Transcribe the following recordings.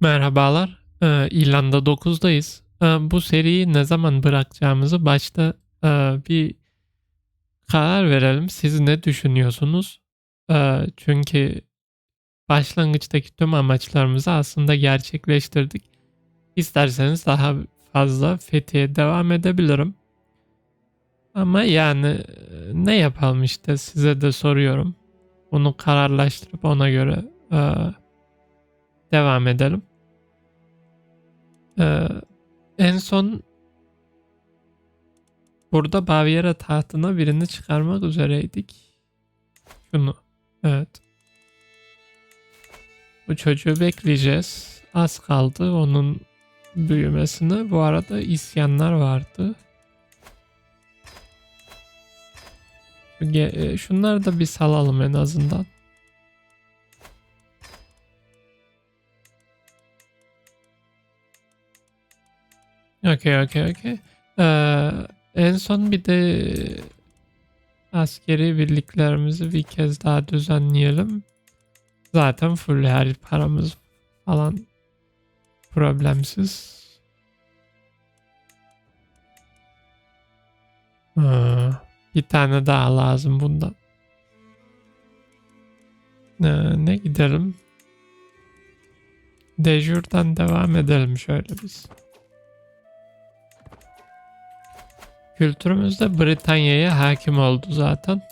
Merhabalar. Ee, İrlanda 9'dayız. Ee, bu seriyi ne zaman bırakacağımızı başta e, bir karar verelim. Siz ne düşünüyorsunuz? Ee, çünkü başlangıçtaki tüm amaçlarımızı aslında gerçekleştirdik. İsterseniz daha fazla Fethiye devam edebilirim. Ama yani e, ne yapalım işte size de soruyorum. Bunu kararlaştırıp ona göre e, devam edelim. Ee, en son burada Baviera tahtına birini çıkarmak üzereydik. Şunu. Evet. Bu çocuğu bekleyeceğiz. Az kaldı onun büyümesine. Bu arada isyanlar vardı. E, Şunları da bir salalım en azından. Okey okey okey. Ee, en son bir de askeri birliklerimizi bir kez daha düzenleyelim. Zaten full her paramız falan problemsiz. Aa, bir tane daha lazım bundan. Ee, ne gidelim? Dejur'dan devam edelim şöyle biz. Kültürümüz de Britanya'ya hakim oldu zaten.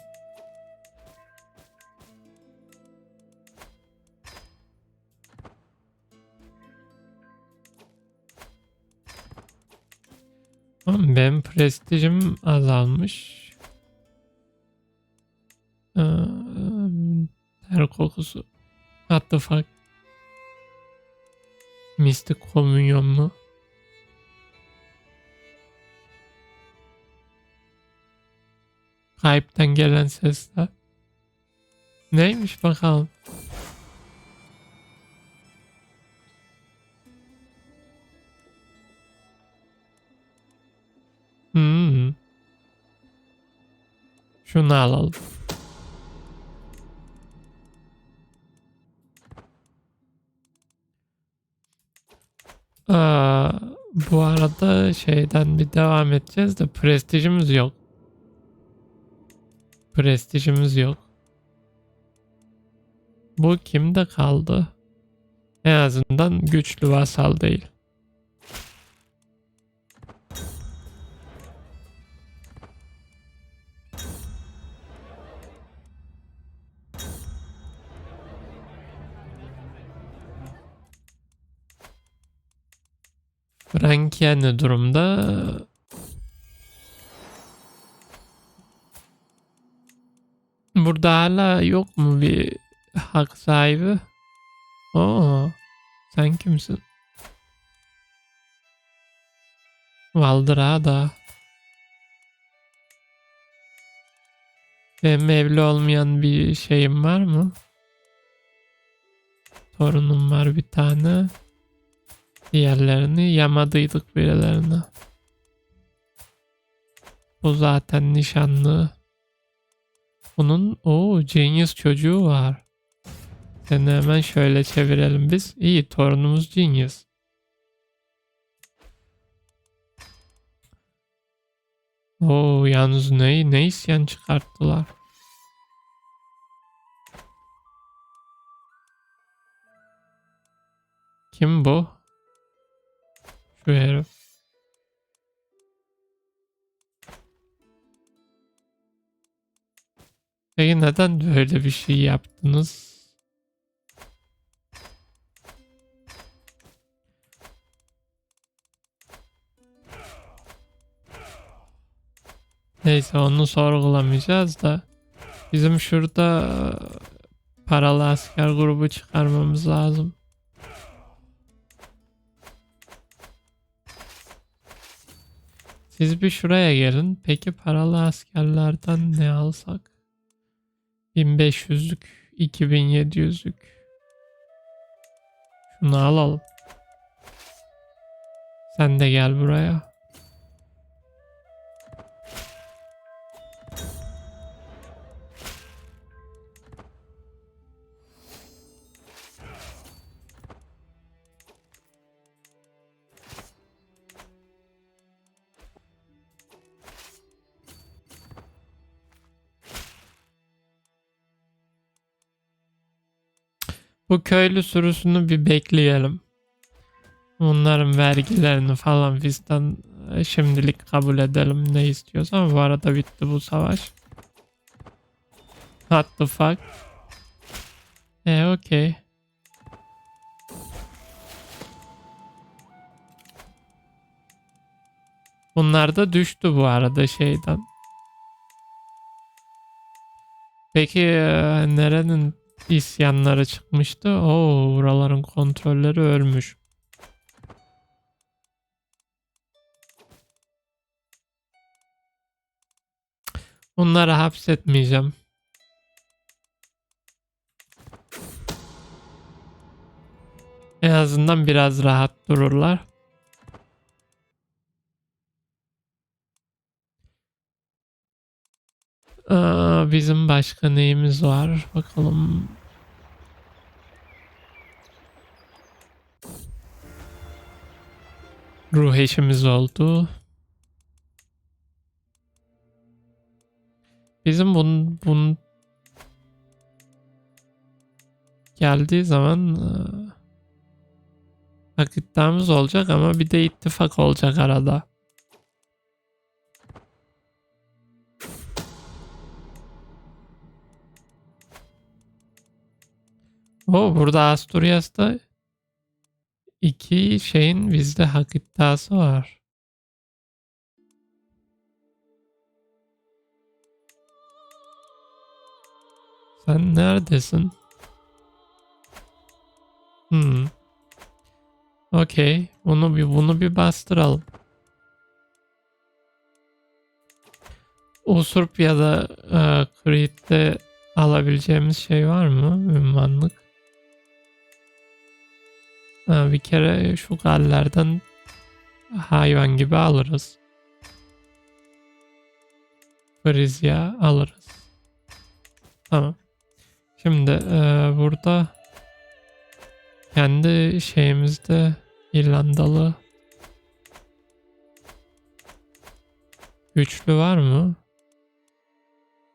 Benim prestijim azalmış. Ee, ter kokusu. What the fuck? Mistik komünyon mu? Kayıptan gelen sesler. Neymiş bakalım. Hmm. Şunu alalım. Aa, bu arada şeyden bir devam edeceğiz de prestijimiz yok. Prestijimiz yok. Bu kimde kaldı? En azından güçlü vasal değil. Frankia ne durumda? Burada hala yok mu bir hak sahibi? Oo, sen kimsin? Valdrada. Benim evli olmayan bir şeyim var mı? Torunum var bir tane. Diğerlerini yamadıydık birilerine. Bu zaten nişanlı. Bunun o Genius çocuğu var. Seni hemen şöyle çevirelim biz. İyi torunumuz Genius. Oo yalnız ne, ne isyan çıkarttılar. Kim bu? Şu herif. Peki neden böyle bir şey yaptınız? Neyse onu sorgulamayacağız da bizim şurada paralı asker grubu çıkarmamız lazım. Siz bir şuraya gelin. Peki paralı askerlerden ne alsak? 1500'lük, 2700'lük. Şunu alalım. Sen de gel buraya. Bu köylü sürüsünü bir bekleyelim. Onların vergilerini falan fistan e, şimdilik kabul edelim ne istiyorsan. Bu arada bitti bu savaş. What the fuck? E okey. Bunlar da düştü bu arada şeyden. Peki e, nerenin isyanları çıkmıştı? Oo, buraların kontrolleri ölmüş. Onları hapsetmeyeceğim. En azından biraz rahat dururlar. Aa, bizim başka neyimiz var? Bakalım. Ruh eşimiz oldu. Bizim bun, bun geldiği zaman e, hak olacak ama bir de ittifak olacak arada. O burada Asturias'ta iki şeyin bizde hak iddiası var. Sen neredesin? Hmm. Okey. Bunu bir bunu bir bastıralım. Usurp ya da e, Creed'de alabileceğimiz şey var mı? Ünvanlık. Ha, bir kere şu gallerden hayvan gibi alırız. Frizya alırız. Tamam. Şimdi e, burada kendi şeyimizde İrlandalı güçlü var mı?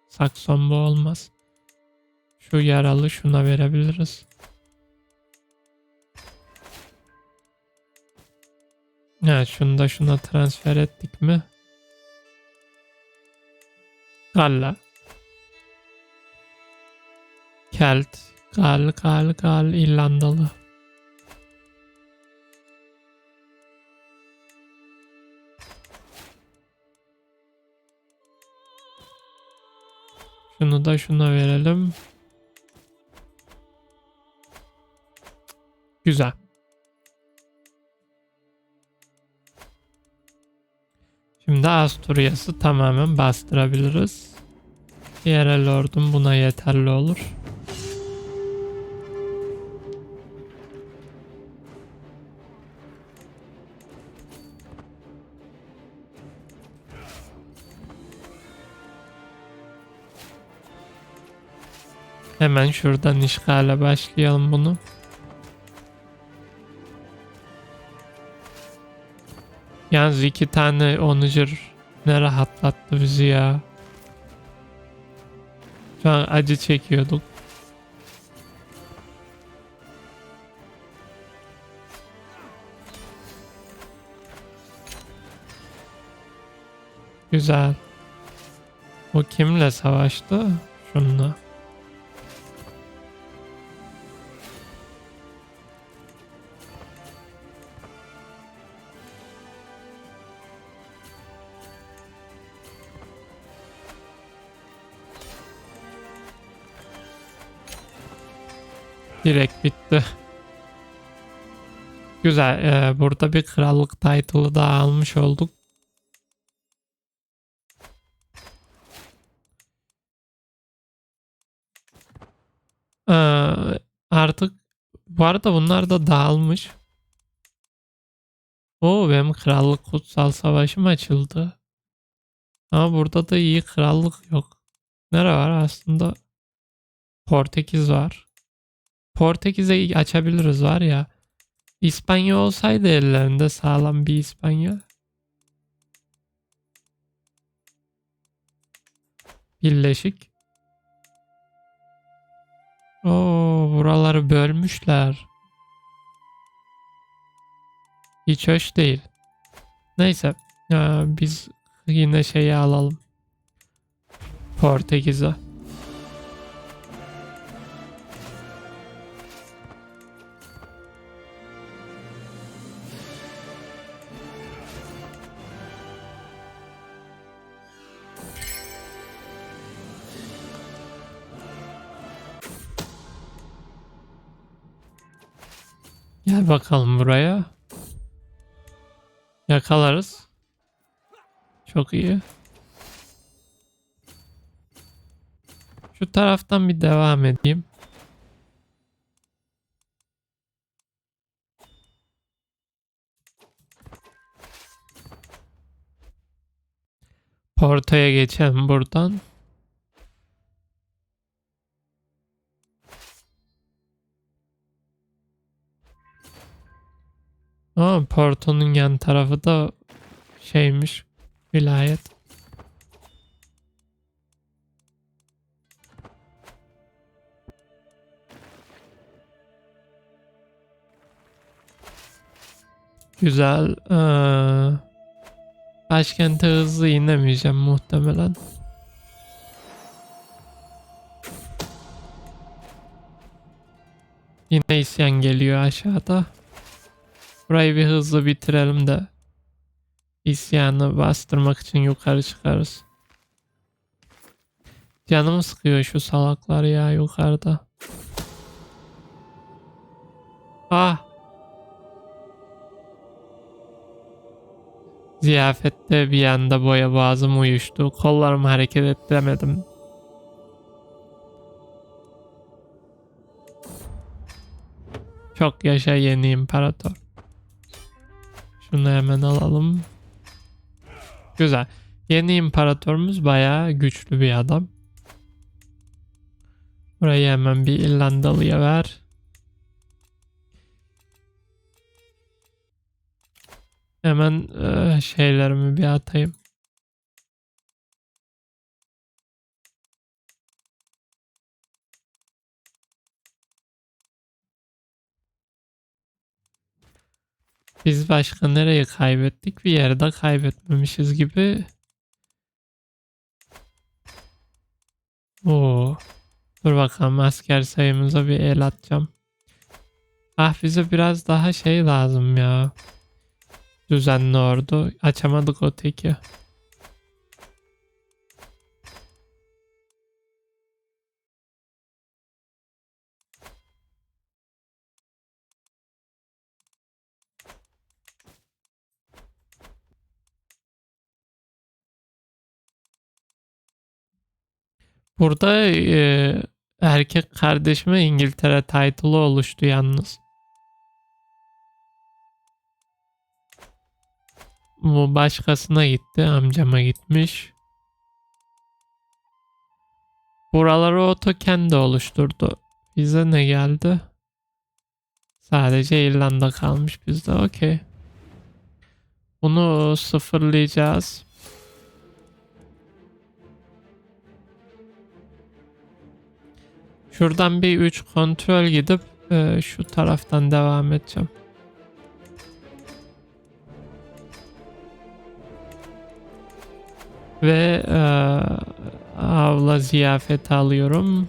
Sakson bu olmaz. Şu yaralı şuna verebiliriz. Evet şunu da şuna transfer ettik mi? Galla. Kelt. Gal, gal, gal, İrlandalı. Şunu da şuna verelim. Güzel. Şimdi Asturias'ı tamamen bastırabiliriz. Yerel ordum buna yeterli olur. Hemen şuradan işgale başlayalım bunu. Yalnız iki tane onucur ne rahatlattı bizi ya. Şu an acı çekiyorduk. Güzel. O kimle savaştı? Şununla. Bitti. Güzel. Ee, burada bir krallık title'ı daha almış olduk. Ee, artık bu arada bunlar da dağılmış. O benim krallık kutsal savaşım açıldı. Ama burada da iyi krallık yok. Nere var aslında? Portekiz var. Portekiz'e açabiliriz var ya. İspanya olsaydı ellerinde sağlam bir İspanya. Birleşik. Oo, buraları bölmüşler. Hiç hoş değil. Neyse. ya biz yine şeyi alalım. Portekiz'e. Gel bakalım buraya. Yakalarız. Çok iyi. Şu taraftan bir devam edeyim. Porto'ya geçelim buradan. Ama Porto'nun yan tarafı da şeymiş. Vilayet. Güzel. Ee, başkente hızlı inemeyeceğim muhtemelen. Yine isyan geliyor aşağıda. Burayı bir hızlı bitirelim de isyanı bastırmak için yukarı çıkarız. Canımı sıkıyor şu salaklar ya yukarıda. Ah. Ziyafette bir anda boya boğazım uyuştu. Kollarımı hareket ettiremedim. Çok yaşa yeni imparator. Şunu hemen alalım. Güzel. Yeni imparatorumuz bayağı güçlü bir adam. Burayı hemen bir İrlandalıya ver. Hemen e, şeylerimi bir atayım. Biz başka nereye kaybettik? Bir yerde kaybetmemişiz gibi. Oo. Dur bakalım asker sayımıza bir el atacağım. Ah bize biraz daha şey lazım ya. Düzenli ordu. Açamadık o teki. Burada e, erkek kardeşime İngiltere title'ı oluştu yalnız. Bu başkasına gitti. Amcama gitmiş. Buraları Otto kendi oluşturdu. Bize ne geldi? Sadece İrlanda kalmış bizde. Okey. Bunu sıfırlayacağız. Şuradan bir 3 kontrol gidip e, şu taraftan devam edeceğim. Ve e, avla ziyafet alıyorum.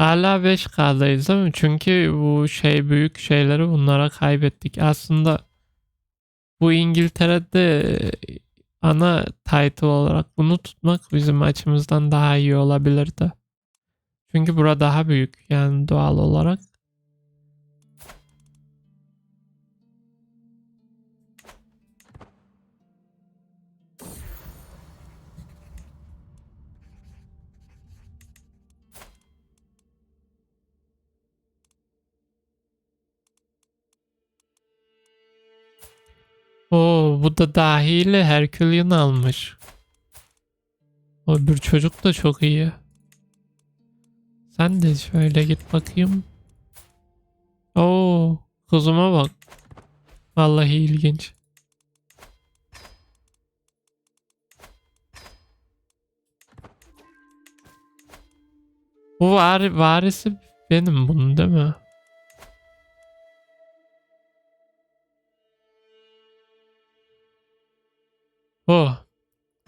Hala 5K'dayız değil mi? Çünkü bu şey büyük şeyleri bunlara kaybettik. Aslında bu İngiltere'de ana title olarak bunu tutmak bizim açımızdan daha iyi olabilirdi. Çünkü bura daha büyük yani doğal olarak. Oo, bu da dahili Herculean almış. O bir çocuk da çok iyi. Sen de şöyle git bakayım. Oo, kızıma bak. Vallahi ilginç. Bu var, varisi benim bunun değil mi?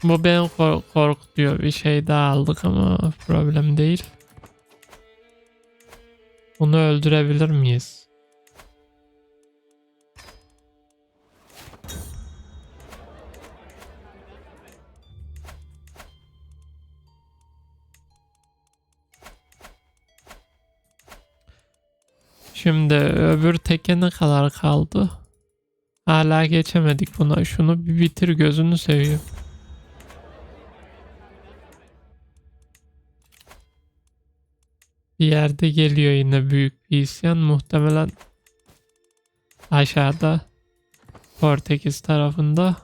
Bu kork korkutuyor. Bir şey daha aldık ama problem değil. Bunu öldürebilir miyiz? Şimdi öbür teke ne kadar kaldı? Hala geçemedik buna. Şunu bir bitir gözünü seveyim. Bir yerde geliyor yine büyük bir isyan. Muhtemelen aşağıda Portekiz tarafında.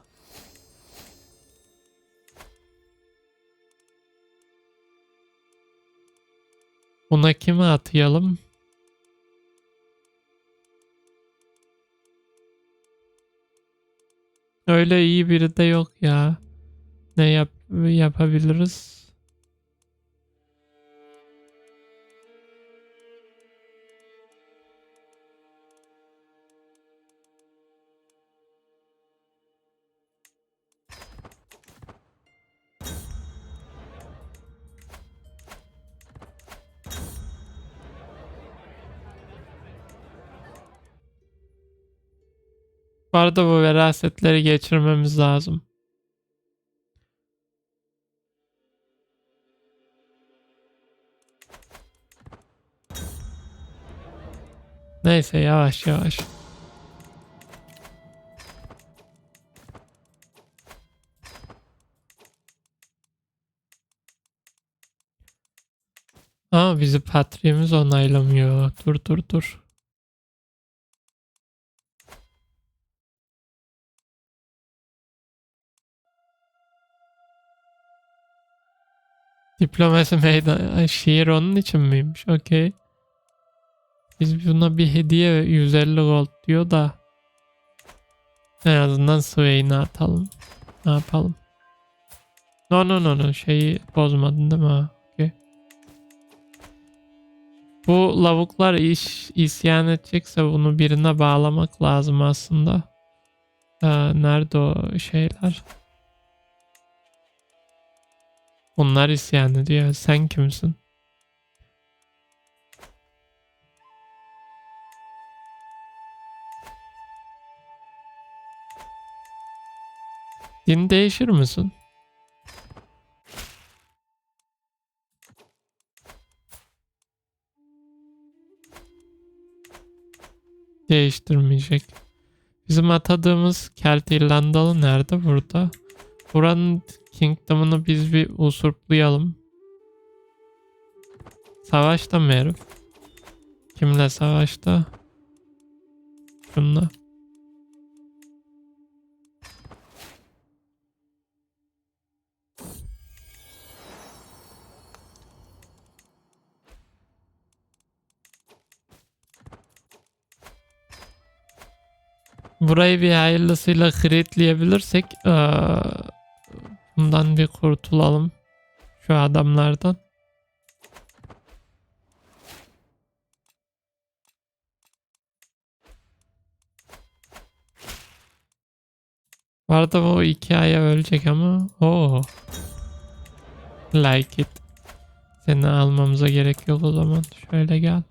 Buna kimi atayalım? Öyle iyi biri de yok ya. Ne yap yapabiliriz? Bu arada bu verasetleri geçirmemiz lazım. Neyse yavaş yavaş. Ama bizi patrimiz onaylamıyor. Dur dur dur. Diplomasi meydan şiir onun için miymiş? Okey. Biz buna bir hediye 150 gold diyor da en azından Swain'i atalım. Ne yapalım? No no no no şeyi bozmadın değil mi? Ha, okey. Bu lavuklar iş isyan edecekse bunu birine bağlamak lazım aslında. Ee, nerede o şeyler? Onlar isyan ediyor. Sen kimsin? Din değişir misin? Değiştirmeyecek. Bizim atadığımız Kelt İrlandalı nerede? Burada. Buranın Kingdom'unu biz bir usurplayalım. Savaşta mı herif? Kimle savaşta? Şunla. Burayı bir hayırlısıyla kritleyebilirsek eee, bundan bir kurtulalım. Şu adamlardan. Bu arada o iki aya ölecek ama. Oo. Like it. Seni almamıza gerek yok o zaman. Şöyle gel.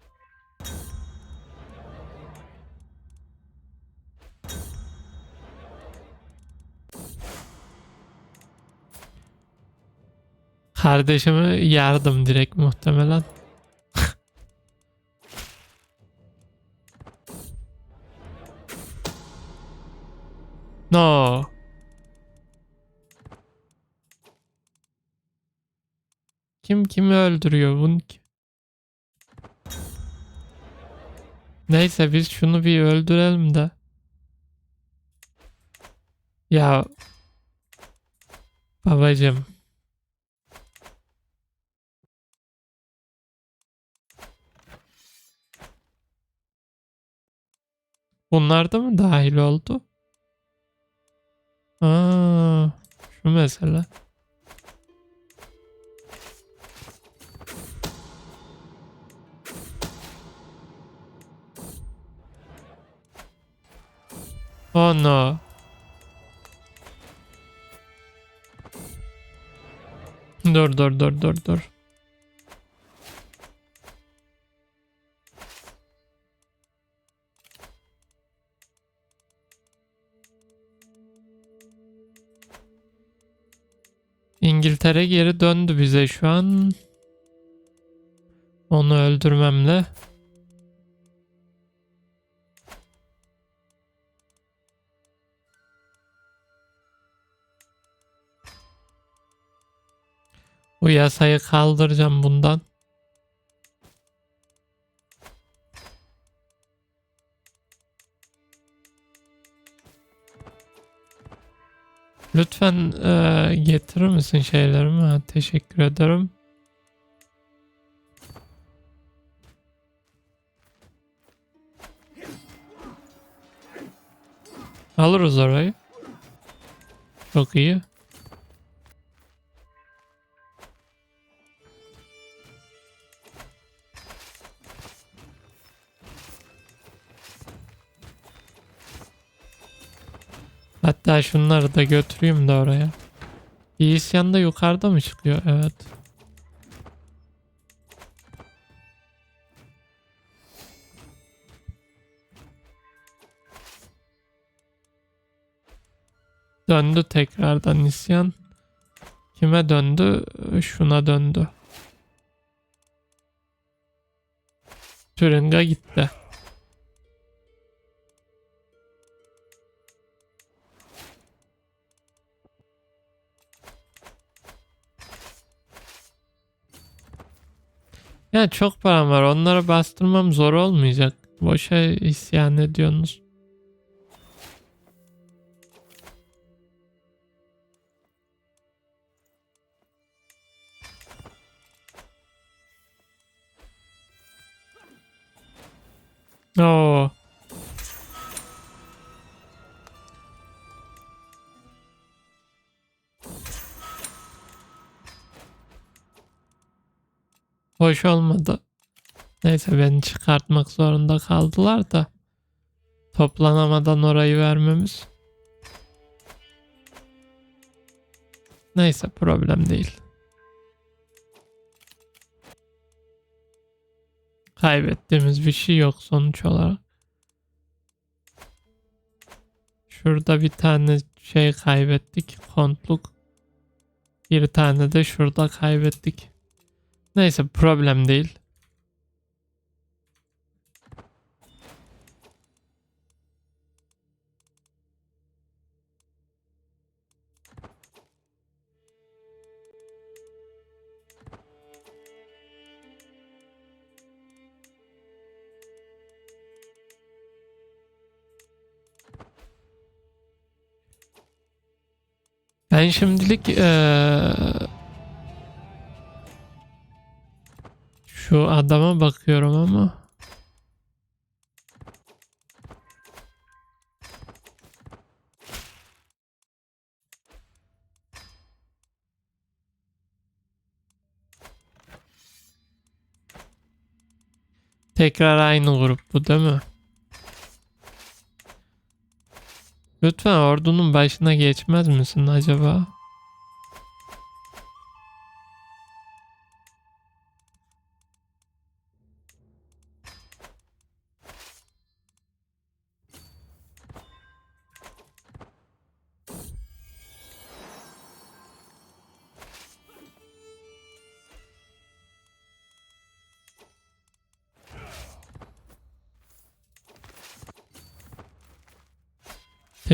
Kardeşimi yardım direkt muhtemelen. no. Kim kimi öldürüyor bunu ki? Neyse biz şunu bir öldürelim de. Ya babacım. Bunlar da mı dahil oldu? Aa, şu mesele. Oh no. Dur dur dur dur dur. İngiltere geri döndü bize şu an. Onu öldürmemle. Bu yasayı kaldıracağım bundan. Lütfen eee, getirir misin şeylerimi? Teşekkür ederim. Alırız orayı. Çok iyi. Hatta şunları da götüreyim de oraya. Bir da yukarıda mı çıkıyor? Evet. Döndü tekrardan isyan. Kime döndü? Şuna döndü. Turing'a gitti. Ya çok param var. Onlara bastırmam zor olmayacak. Boşa isyan ediyorsunuz. Oo. Hoş olmadı. Neyse beni çıkartmak zorunda kaldılar da toplanamadan orayı vermemiz. Neyse problem değil. Kaybettiğimiz bir şey yok sonuç olarak. Şurada bir tane şey kaybettik. Kontluk. Bir tane de şurada kaybettik. Neyse problem değil. Ben şimdilik eee, şu adama bakıyorum ama tekrar aynı grup bu değil mi? Lütfen ordunun başına geçmez misin acaba?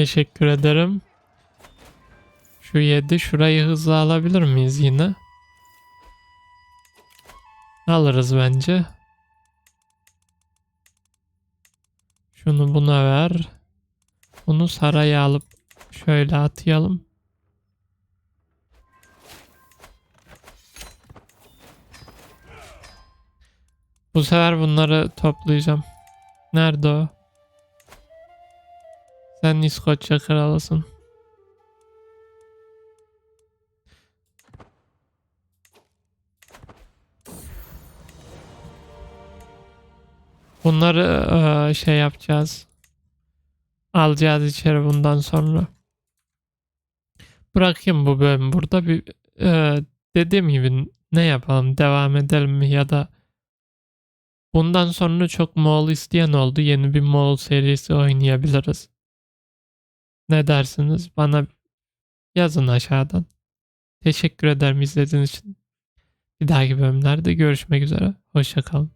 Teşekkür ederim. Şu 7 şurayı hızlı alabilir miyiz yine? Alırız bence. Şunu buna ver. Bunu saraya alıp şöyle atayalım. Bu sefer bunları toplayacağım. Nerede o? Sen İskoçya kralısın. Bunları eee, şey yapacağız. Alacağız içeri bundan sonra. Bırakayım bu bölümü burada. Bir, eee, dediğim gibi ne yapalım? Devam edelim mi ya da bundan sonra çok Moğol isteyen oldu. Yeni bir Moğol serisi oynayabiliriz. Ne dersiniz? Bana yazın aşağıdan. Teşekkür ederim izlediğiniz için. Bir dahaki bölümlerde görüşmek üzere. Hoşçakalın.